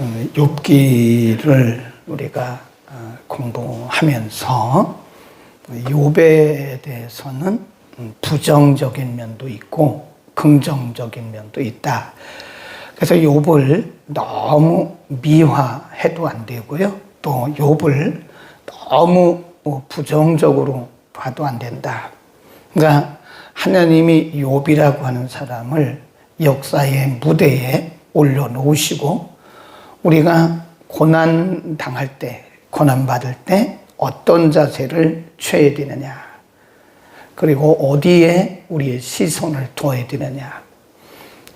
음, 욥기를 우리가 어, 공부하면서 욥에 대해서는 음, 부정적인 면도 있고 긍정적인 면도 있다. 그래서 욥을 너무 미화해도 안 되고요. 또 욥을 너무 뭐 부정적으로 봐도 안 된다. 그러니까 하나님이 욥이라고 하는 사람을 역사의 무대에 올려놓으시고 우리가 고난 당할 때, 고난 받을 때 어떤 자세를 취해야 되느냐. 그리고 어디에 우리의 시선을 둬야 되느냐.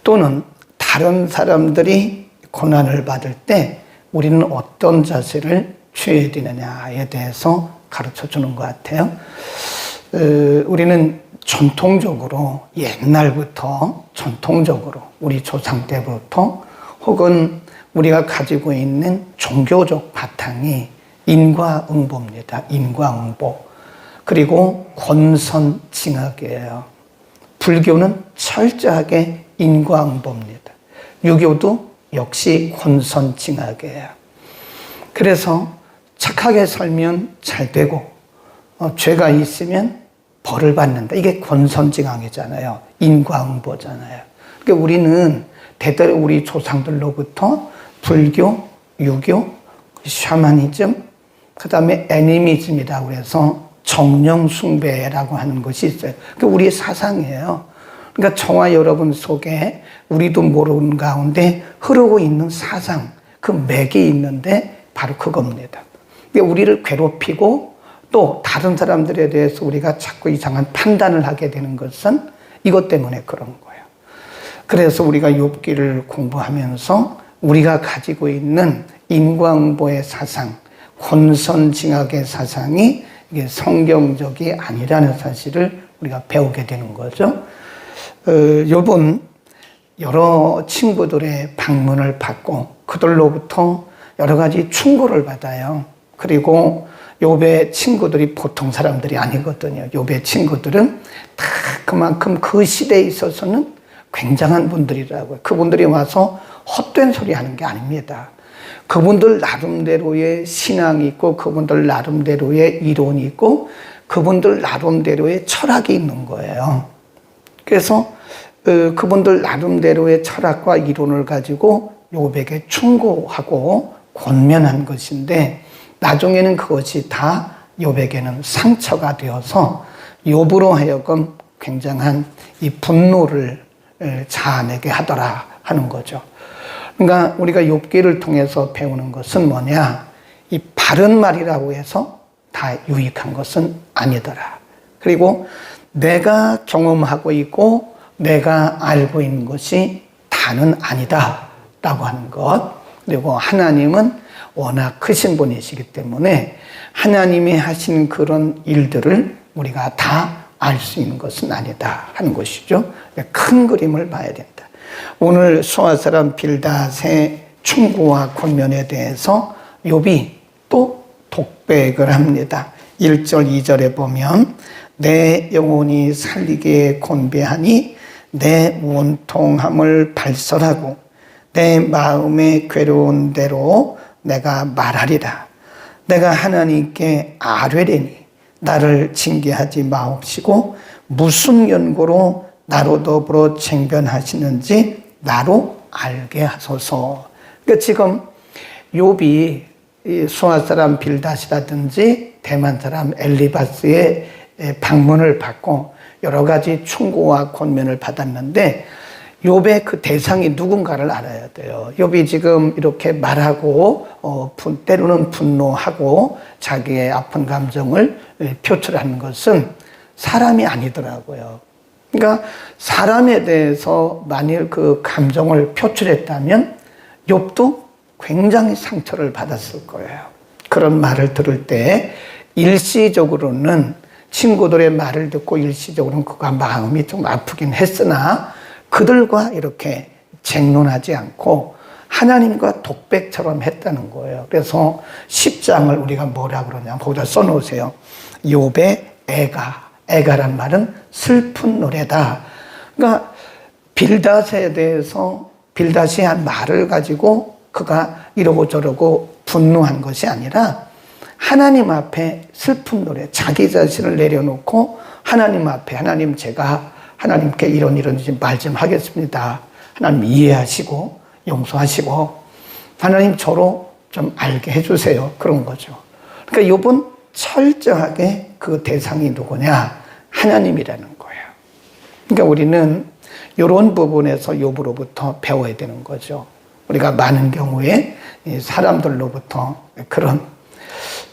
또는 다른 사람들이 고난을 받을 때 우리는 어떤 자세를 취해야 되느냐에 대해서 가르쳐 주는 것 같아요. 어, 우리는 전통적으로 옛날부터 전통적으로 우리 조상 때부터 혹은 우리가 가지고 있는 종교적 바탕이 인과응보입니다. 인과응보. 그리고 권선징악이에요. 불교는 철저하게 인과응보입니다. 유교도 역시 권선징악이에요. 그래서 착하게 살면 잘 되고 어, 죄가 있으면 벌을 받는다. 이게 권선징악이잖아요. 인과응보잖아요. 그러니까 우리는 대대로 우리 조상들로부터 불교, 유교, 샤머니즘, 그 다음에 애니미즘이라고 해서 정령 숭배라고 하는 것이 있어요. 그 우리의 사상이에요. 그러니까 저와 여러분 속에 우리도 모르는 가운데 흐르고 있는 사상, 그 맥이 있는데 바로 그겁니다. 우리를 괴롭히고 또 다른 사람들에 대해서 우리가 자꾸 이상한 판단을 하게 되는 것은 이것 때문에 그런 거예요. 그래서 우리가 욥기를 공부하면서 우리가 가지고 있는 인광보의 사상, 권선징악의 사상이 이게 성경적이 아니라는 사실을 우리가 배우게 되는 거죠. 어, 요번 여러 친구들의 방문을 받고 그들로부터 여러 가지 충고를 받아요. 그리고 요배 친구들이 보통 사람들이 아니거든요. 요배 친구들은 다 그만큼 그 시대에 있어서는 굉장한 분들이라고요. 그분들이 와서 헛된 소리 하는 게 아닙니다. 그분들 나름대로의 신앙이 있고, 그분들 나름대로의 이론이 있고, 그분들 나름대로의 철학이 있는 거예요. 그래서 어, 그분들 나름대로의 철학과 이론을 가지고 요백에 충고하고 권면한 것인데 나중에는 그것이 다 요백에는 상처가 되어서 욥으로 하여금 굉장한 이 분노를 자아내게 하더라 하는 거죠. 그러니까 우리가 욥기를 통해서 배우는 것은 뭐냐? 이 바른 말이라고 해서 다 유익한 것은 아니더라. 그리고 내가 경험하고 있고 내가 알고 있는 것이 다는 아니다. 라고 하는 것. 그리고 하나님은 워낙 크신 분이시기 때문에 하나님이 하신 그런 일들을 우리가 다 알 수 있는 것은 아니다 하는 것이죠. 큰 그림을 봐야 된다. 오늘 소아 사람 빌닷의 충고와 권면에 대해서 욥이 또 독백을 합니다. 1절 2절에 보면 내 영혼이 살리게 곤배하니 내 원통함을 발설하고 내 마음의 괴로운 대로 내가 말하리라. 내가 하나님께 아뢰리니 나를 징계하지 마옵시고 무슨 연고로 나로 더불어 쟁변하시는지 나로 알게 하소서. 그러니까 지금 욥이 수아 사람 빌닷이라든지 대만 사람 엘리바스의 방문을 받고 여러 가지 충고와 권면을 받았는데 욥의 그 대상이 누군가를 알아야 돼요. 욥이 지금 이렇게 말하고 어, 분, 때로는 분노하고 자기의 아픈 감정을 표출하는 것은 사람이 아니더라고요. 그러니까 사람에 대해서 만일 그 감정을 표출했다면 욥도 굉장히 상처를 받았을 거예요. 그런 말을 들을 때 일시적으로는 친구들의 말을 듣고 일시적으로는 그가 마음이 좀 아프긴 했으나 그들과 이렇게 쟁론하지 않고 하나님과 독백처럼 했다는 거예요. 그래서 10장을 우리가 뭐라 그러냐 거기다 써놓으세요. 욥의 애가 애가란 말은 슬픈 노래다. 그러니까 빌닷에 대해서 빌닷이 한 말을 가지고 그가 이러고 저러고 분노한 것이 아니라 하나님 앞에 슬픈 노래, 자기 자신을 내려놓고 하나님 앞에 하나님 제가 하나님께 이런 이런 말 좀 하겠습니다. 하나님 이해하시고 용서하시고 하나님 저로 좀 알게 해주세요. 그런 거죠. 그러니까 욥은 철저하게 그 대상이 누구냐? 하나님이라는 거예요. 그러니까 우리는 이런 부분에서 욥으로부터 배워야 되는 거죠. 우리가 많은 경우에 사람들로부터 그런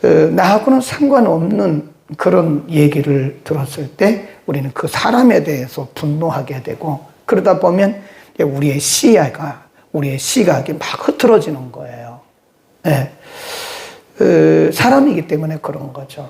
어, 나하고는 상관없는 그런 얘기를 들었을 때 우리는 그 사람에 대해서 분노하게 되고 그러다 보면 우리의 시야가 우리의 시각이 막 흐트러지는 거예요. 네. 어, 사람이기 때문에 그런 거죠.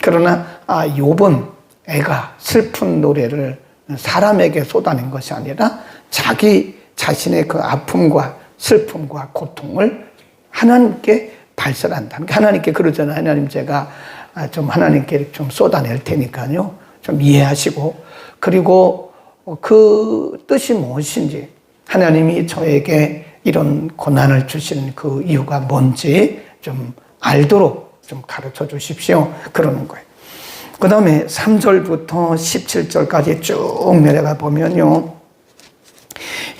그러나 아 욥은 애가 슬픈 노래를 사람에게 쏟아낸 것이 아니라 자기 자신의 그 아픔과 슬픔과 고통을 하나님께 발설한다. 그러니까 하나님께 그러잖아요. 하나님 제가 아, 좀 하나님께 좀 쏟아낼 테니까요. 좀 이해하시고 그리고 그 뜻이 무엇인지 하나님이 저에게 이런 고난을 주시는 그 이유가 뭔지 좀 알도록 좀 가르쳐 주십시오. 그러는 거예요. 그 다음에 3절부터 17절까지 쭉 내려가 보면요.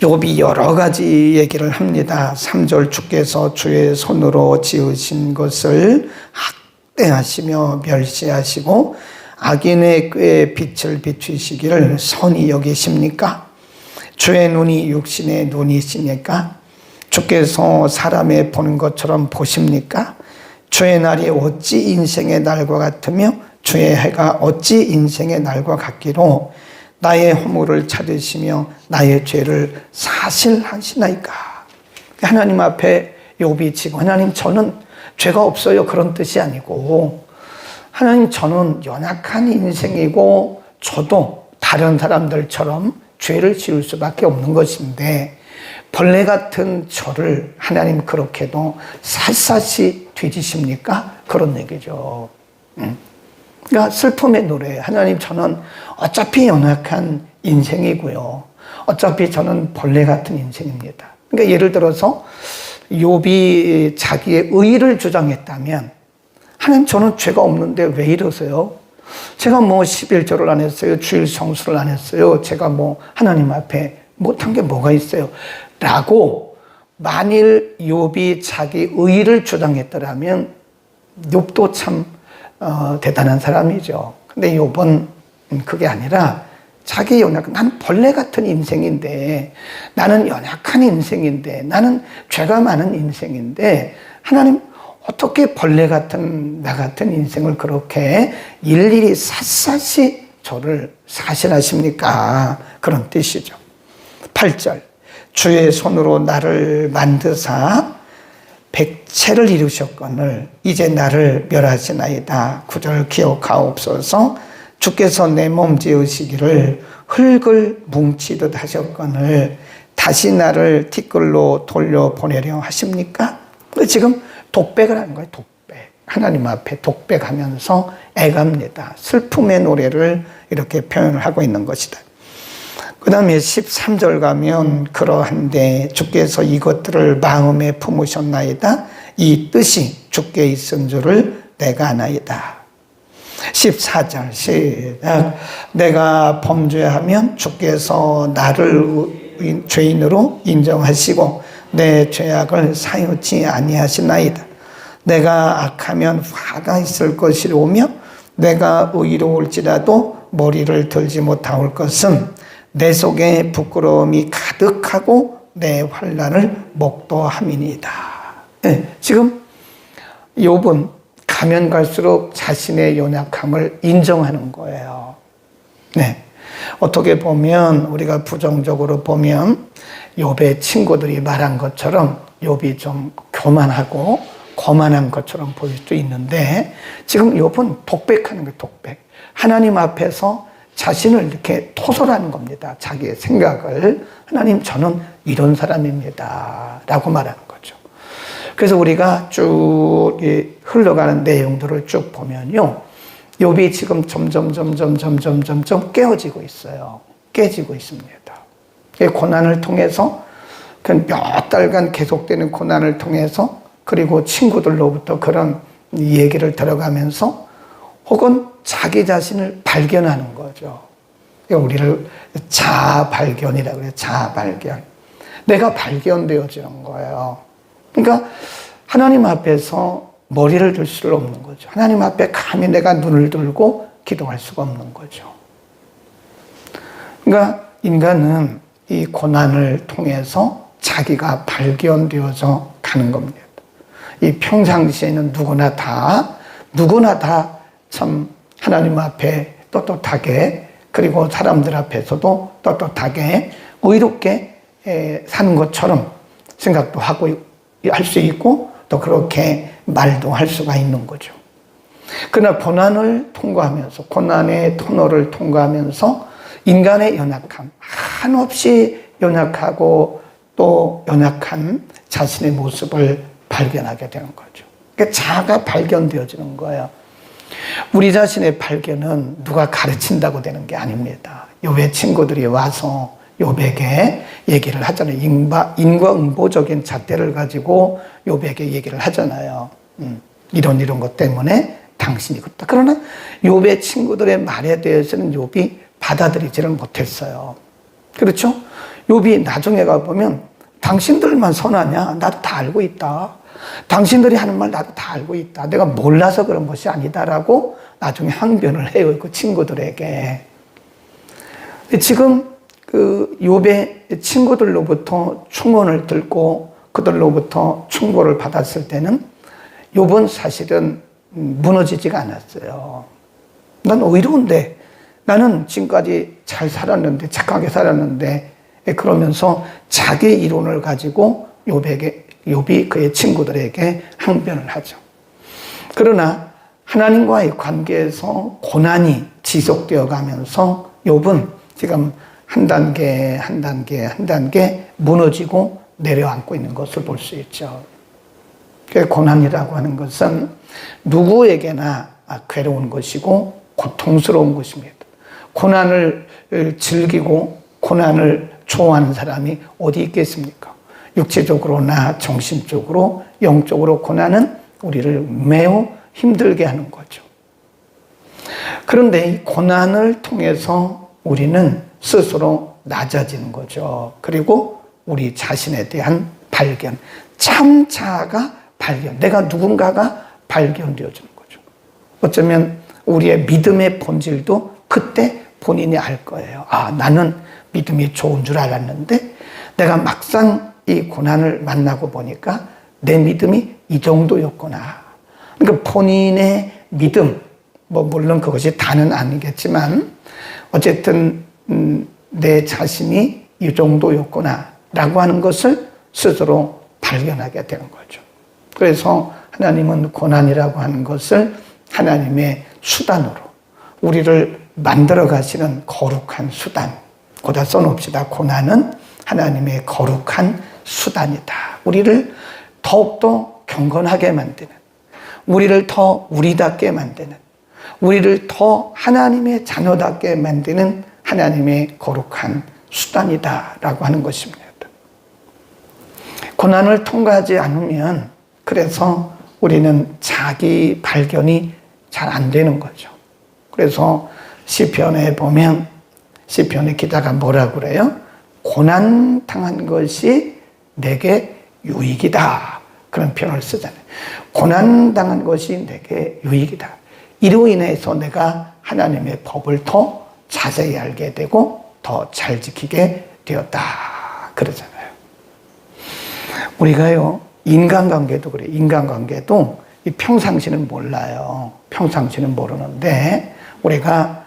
욥이 여러 가지 얘기를 합니다. 3절 주께서 주의 손으로 지으신 것을 학대하시며 멸시하시고 악인의 꾀에 빛을 비추시기를 선히 여기십니까? 주의 눈이 육신의 눈이시니까 주께서 사람의 보는 것처럼 보십니까? 주의 날이 어찌 인생의 날과 같으며 주의 해가 어찌 인생의 날과 같기로 나의 허물을 찾으시며 나의 죄를 사실하시나이까. 하나님 앞에 욥이 지금 하나님 저는 죄가 없어요 그런 뜻이 아니고 하나님 저는 연약한 인생이고 저도 다른 사람들처럼 죄를 지을 수밖에 없는 것인데 벌레 같은 저를 하나님 그렇게도 샅샅이 뒤지십니까? 그런 얘기죠. 음. 그러니까 슬픔의 노래. 하나님 저는 어차피 연약한 인생이고요. 어차피 저는 벌레 같은 인생입니다. 그러니까 예를 들어서 욥이 자기의 의를 주장했다면 하나님 저는 죄가 없는데 왜 이러세요? 제가 뭐 11절을 안 했어요. 주일 성수를 안 했어요. 제가 뭐 하나님 앞에 못한 게 뭐가 있어요. 라고 만일 욥이 자기 의를 주장했더라면 욥도 참 어, 대단한 사람이죠. 근데 욥은 그게 아니라 자기 연약, 난 벌레 같은 인생인데, 나는 연약한 인생인데, 나는 죄가 많은 인생인데, 하나님, 어떻게 벌레 같은, 나 같은 인생을 그렇게 일일이 샅샅이 저를 사실하십니까? 그런 뜻이죠. 8절. 주의 손으로 나를 만드사 백체를 이루셨거늘 이제 나를 멸하시나이다. 구절 기억하옵소서 주께서 내 몸 지으시기를 흙을 뭉치듯 하셨거늘 다시 나를 티끌로 돌려보내려 하십니까? 지금 독백을 하는 거예요, 독백. 하나님 앞에 독백하면서 애갑니다. 슬픔의 노래를 이렇게 표현을 하고 있는 것이다. 그 다음에 13절 가면 그러한데 주께서 이것들을 마음에 품으셨나이다. 이 뜻이 주께 있은 줄을 내가 아나이다. 14절 시작 내가 범죄하면 주께서 나를 죄인으로 인정하시고 내 죄악을 사유치 아니하시나이다. 내가 악하면 화가 있을 것이오며 내가 의로울지라도 머리를 들지 못할 것은 내 속에 부끄러움이 가득하고 내 환란을 목도함이니다. 네, 지금 욥은 가면 갈수록 자신의 연약함을 인정하는 거예요. 네. 어떻게 보면 우리가 부정적으로 보면 욥의 친구들이 말한 것처럼 욥이 좀 교만하고 거만한 것처럼 보일 수 있는데 지금 욥은 독백하는 거예요. 독백. 하나님 앞에서 자신을 이렇게 토설하는 겁니다. 자기의 생각을. 하나님, 저는 이런 사람입니다. 라고 말하는 거죠. 그래서 우리가 쭉 흘러가는 내용들을 쭉 보면요. 욥이 지금 점점, 점점, 점점, 점점 깨어지고 있어요. 깨지고 있습니다. 고난을 통해서 그몇 달간 계속되는 고난을 통해서 그리고 친구들로부터 그런 얘기를 들어가면서 혹은 자기 자신을 발견하는 거죠. 우리를 자발견이라고 그래요. 자발견. 내가 발견되어지는 거예요. 그러니까 하나님 앞에서 머리를 들수 없는 거죠. 하나님 앞에 감히 내가 눈을 들고 기도할 수가 없는 거죠. 그러니까 인간은 이 고난을 통해서 자기가 발견되어져 가는 겁니다. 이 평상시에는 누구나 다, 누구나 다 참 하나님 앞에 떳떳하게 그리고 사람들 앞에서도 떳떳하게 의롭게 사는 것처럼 생각도 하고 할 수 있고 또 그렇게 말도 할 수가 있는 거죠. 그러나 고난을 통과하면서 고난의 터널을 통과하면서 인간의 연약함 한없이 연약하고 또 연약한 자신의 모습을 발견하게 되는 거죠. 그러니까 자아가 발견되어지는 거예요. 우리 자신의 발견은 누가 가르친다고 되는 게 아닙니다. 요배 친구들이 와서 요백에 얘기를 하잖아요. 인과, 인과응보적인 잣대를 가지고 요백에 얘기를 하잖아요. 음, 이런 이런 것 때문에 당신이 그렇다. 그러나 요배 친구들의 말에 대해서는 욥이 받아들이지를 못했어요. 그렇죠? 욥이 나중에 가보면 당신들만 선하냐? 나도 다 알고 있다. 당신들이 하는 말 나도 다 알고 있다. 내가 몰라서 그런 것이 아니다라고 나중에 항변을 해요. 그 친구들에게. 지금 그 욥의 친구들로부터 충원을 들고 그들로부터 충고를 받았을 때는 욥은 사실은 무너지지가 않았어요. 난 의로운데 나는 지금까지 잘 살았는데 착하게 살았는데 그러면서 자기 이론을 가지고 욥에게 욥이 그의 친구들에게 항변을 하죠. 그러나 하나님과의 관계에서 고난이 지속되어 가면서 욥은 지금 한 단계 한 단계 한 단계 무너지고 내려앉고 있는 것을 볼 수 있죠. 그 고난이라고 하는 것은 누구에게나 괴로운 것이고 고통스러운 것입니다. 고난을 즐기고 고난을 좋아하는 사람이 어디 있겠습니까? 육체적으로나 정신적으로 영적으로 고난은 우리를 매우 힘들게 하는 거죠. 그런데 이 고난을 통해서 우리는 스스로 낮아지는 거죠. 그리고 우리 자신에 대한 발견, 참 자아가 발견, 내가 누군가가 발견되어지는 거죠. 어쩌면 우리의 믿음의 본질도 그때 본인이 알 거예요. 아, 나는 믿음이 좋은 줄 알았는데 내가 막상 이 고난을 만나고 보니까 내 믿음이 이 정도였구나. 그러니까 본인의 믿음, 뭐 물론 그것이 다는 아니겠지만 어쨌든 음, 내 자신이 이 정도였구나라고 하는 것을 스스로 발견하게 되는 거죠. 그래서 하나님은 고난이라고 하는 것을 하나님의 수단으로 우리를 만들어 가시는 거룩한 수단. 거다 써놓읍시다. 고난은 하나님의 거룩한 수단이다. 우리를 더욱더 경건하게 만드는, 우리를 더 우리답게 만드는, 우리를 더 하나님의 자녀답게 만드는 하나님의 거룩한 수단이다 라고 하는 것입니다. 고난을 통과하지 않으면 그래서 우리는 자기 발견이 잘 안 되는 거죠. 그래서 시편에 보면 시편의 기자가 뭐라 그래요? 고난 당한 것이 내게 유익이다. 그런 표현을 쓰잖아요. 고난 당한 것이 내게 유익이다. 이로 인해서 내가 하나님의 법을 더 자세히 알게 되고 더 잘 지키게 되었다. 그러잖아요. 우리가요, 인간관계도 그래. 인간관계도 평상시는 몰라요. 평상시는 모르는데 우리가 아,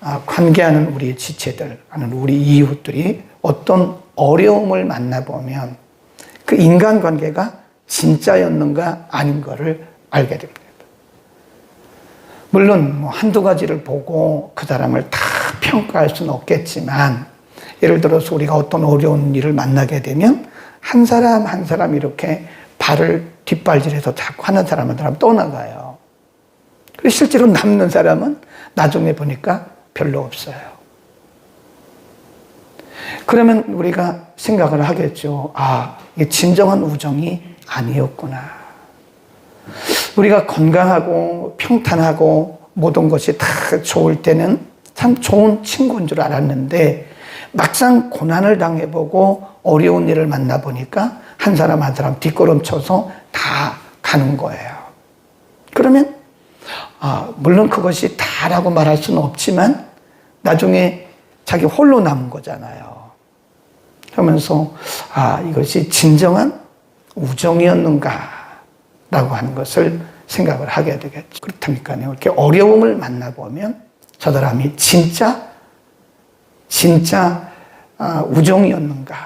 관계하는 우리 지체들, 우리 이웃들이 어떤 어려움을 만나보면 그 인간관계가 진짜였는가 아닌가를 알게 됩니다. 물론 뭐 한두 가지를 보고 그 사람을 다 평가할 수는 없겠지만 예를 들어서 우리가 어떤 어려운 일을 만나게 되면 한 사람 한 사람 이렇게 발을 뒷발질해서 자꾸 하는 사람은 사람 떠나가요. 그리고 실제로 남는 사람은 나중에 보니까 별로 없어요. 그러면 우리가 생각을 하겠죠. 아, 이게 진정한 우정이 아니었구나. 우리가 건강하고 평탄하고 모든 것이 다 좋을 때는 참 좋은 친구인 줄 알았는데 막상 고난을 당해보고 어려운 일을 만나보니까 한 사람 한 사람 뒷걸음 쳐서 다 가는 거예요. 그러면 아, 물론 그것이 다라고 말할 수는 없지만 나중에 자기 홀로 남은 거잖아요. 그러면서 아, 이것이 진정한 우정이었는가 라고 하는 것을 생각을 하게 되겠죠. 그렇다니까요. 이렇게 어려움을 만나보면 저 사람이 진짜, 진짜 아, 우정이었는가,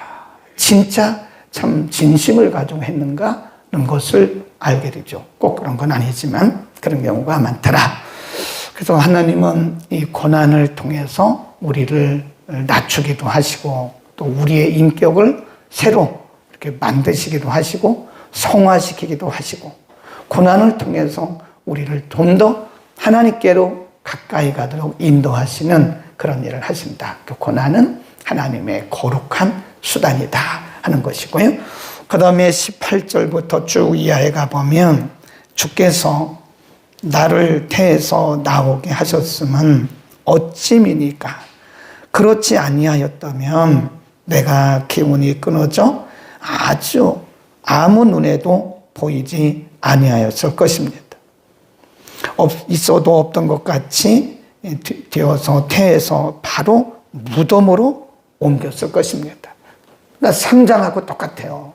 진짜 참 진심을 가지고 했는가, 는 것을 알게 되죠. 꼭 그런 건 아니지만 그런 경우가 많더라. 그래서 하나님은 이 고난을 통해서 우리를 낮추기도 하시고 또 우리의 인격을 새로 이렇게 만드시기도 하시고 성화시키기도 하시고 고난을 통해서 우리를 좀 더 하나님께로 가까이 가도록 인도하시는 그런 일을 하신다. 그 고난은 하나님의 거룩한 수단이다 하는 것이고요. 그 다음에 18절부터 쭉 이하에 가보면 주께서 나를 태에서 나오게 하셨음은 어찌미니까 그렇지 아니하였다면 내가 기운이 끊어져 아주 아무 눈에도 보이지 아니하였을 것입니다. 없, 있어도 없던 것 같이 되어서 태에서 바로 무덤으로 옮겼을 것입니다. 나 3장하고 똑같아요.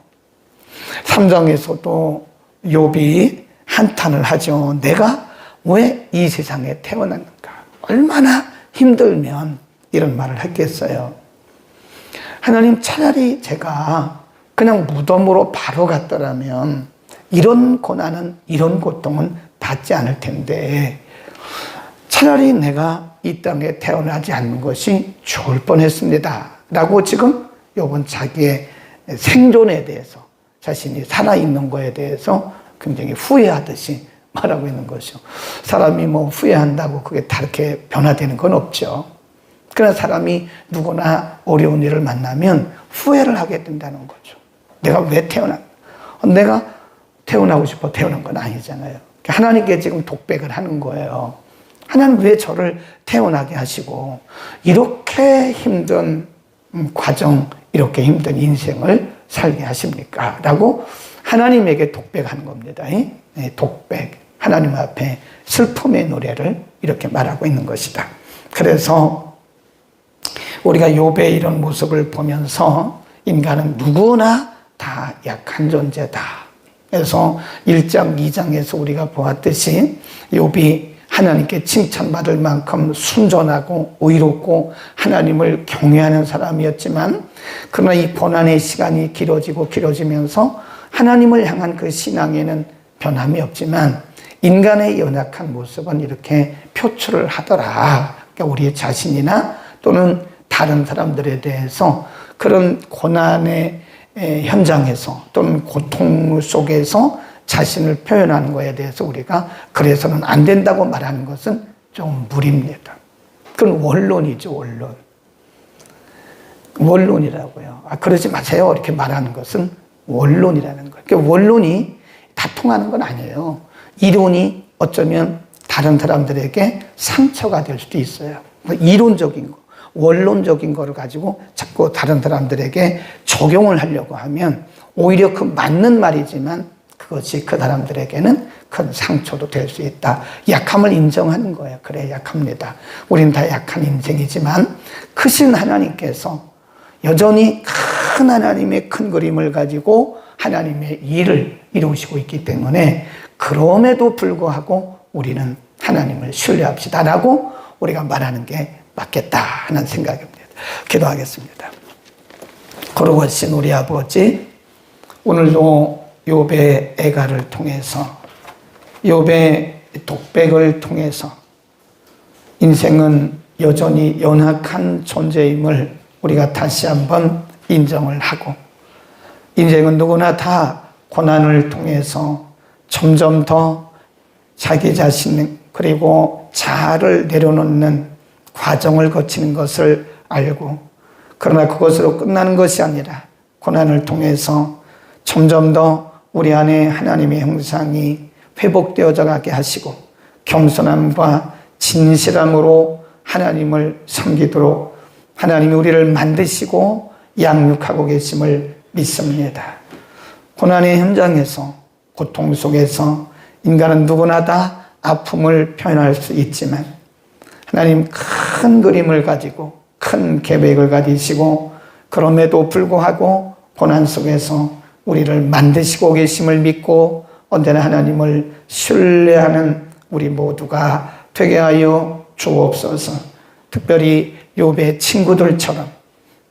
3장에서도 욥이 한탄을 하죠. 내가 왜 이 세상에 태어났는가? 얼마나 힘들면 이런 말을 했겠어요. 하나님 차라리 제가 그냥 무덤으로 바로 갔더라면 이런 고난은 이런 고통은 받지 않을 텐데 차라리 내가 이 땅에 태어나지 않는 것이 좋을 뻔했습니다. 라고 지금 요번 자기의 생존에 대해서 자신이 살아있는 거에 대해서 굉장히 후회하듯이 말하고 있는 것이죠. 사람이 뭐 후회한다고 그게 다르게 변화되는 건 없죠. 그러나 사람이 누구나 어려운 일을 만나면 후회를 하게 된다는 거죠. 내가 왜 태어난, 내가 태어나고 싶어 태어난 건 아니잖아요. 하나님께 지금 독백을 하는 거예요. 하나님 왜 저를 태어나게 하시고, 이렇게 힘든 음, 과정, 이렇게 힘든 인생을 살게 하십니까? 라고 하나님에게 독백하는 겁니다. 네, 독백. 하나님 앞에 슬픔의 노래를 이렇게 말하고 있는 것이다. 그래서 우리가 욥의 이런 모습을 보면서 인간은 누구나 다 약한 존재다. 그래서 1장, 2장에서 우리가 보았듯이 욥이 하나님께 칭찬받을 만큼 순전하고 의롭고 하나님을 경외하는 사람이었지만 그러나 이 고난의 시간이 길어지고 길어지면서 하나님을 향한 그 신앙에는 변함이 없지만 인간의 연약한 모습은 이렇게 표출을 하더라. 그러니까 우리 자신이나 또는 다른 사람들에 대해서 그런 고난의 현장에서 또는 고통 속에서 자신을 표현하는 것에 대해서 우리가 그래서는 안 된다고 말하는 것은 좀 무리입니다. 그건 원론이죠, 원론. 원론이라고요. 아, 그러지 마세요. 이렇게 말하는 것은 원론이라는 거예요. 그러니까 원론이 다 통하는 건 아니에요. 이론이 어쩌면 다른 사람들에게 상처가 될 수도 있어요. 뭐 이론적인 거, 원론적인 거를 가지고 자꾸 다른 사람들에게 적용을 하려고 하면 오히려 그 맞는 말이지만 그것이 그 사람들에게는 큰 상처도 될 수 있다. 약함을 인정하는 거예요. 그래, 약합니다. 우린 다 약한 인생이지만 크신 하나님께서 여전히 큰 하나님의 큰 그림을 가지고 하나님의 일을 이루시고 있기 때문에 그럼에도 불구하고 우리는 하나님을 신뢰합시다라고 우리가 말하는 게 맞겠다 하는 생각입니다. 기도하겠습니다. 거룩하신 우리 아버지, 오늘도 욥의 애가를 통해서 욥의 독백을 통해서 인생은 여전히 연약한 존재임을 우리가 다시 한번 인정을 하고 인생은 누구나 다 고난을 통해서 점점 더 자기 자신 그리고 자아를 내려놓는 과정을 거치는 것을 알고 그러나 그것으로 끝나는 것이 아니라 고난을 통해서 점점 더 우리 안에 하나님의 형상이 회복되어져 가게 하시고 겸손함과 진실함으로 하나님을 섬기도록 하나님이 우리를 만드시고 양육하고 계심을 믿습니다. 고난의 현장에서 고통 속에서 인간은 누구나 다 아픔을 표현할 수 있지만 하나님 큰 그림을 가지고 큰 계획을 가지시고 그럼에도 불구하고 고난 속에서 우리를 만드시고 계심을 믿고 언제나 하나님을 신뢰하는 우리 모두가 되게 하여 주옵소서. 특별히 욥의 친구들처럼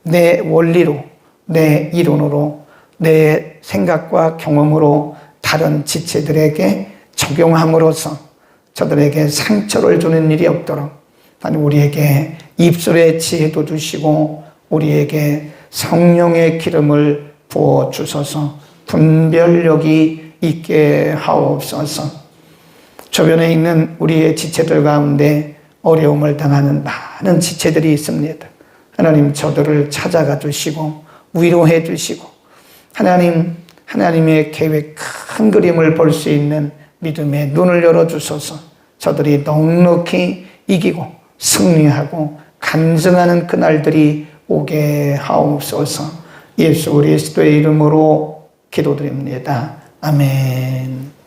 내 원리로 내 이론으로 내 생각과 경험으로 다른 지체들에게 적용함으로써 저들에게 상처를 주는 일이 없도록 하나님 우리에게 입술의 지혜도 주시고 우리에게 성령의 기름을 부어 주셔서 분별력이 있게 하옵소서. 주변에 있는 우리의 지체들 가운데 어려움을 당하는 많은 지체들이 있습니다. 하나님 저들을 찾아가 주시고 위로해 주시고 하나님 하나님의 계획 큰 그림을 볼 수 있는 믿음의 눈을 열어 주소서. 저들이 넉넉히 이기고 승리하고 간증하는 그날들이 오게 하옵소서. 예수 그리스도의 이름으로 기도드립니다. 아멘.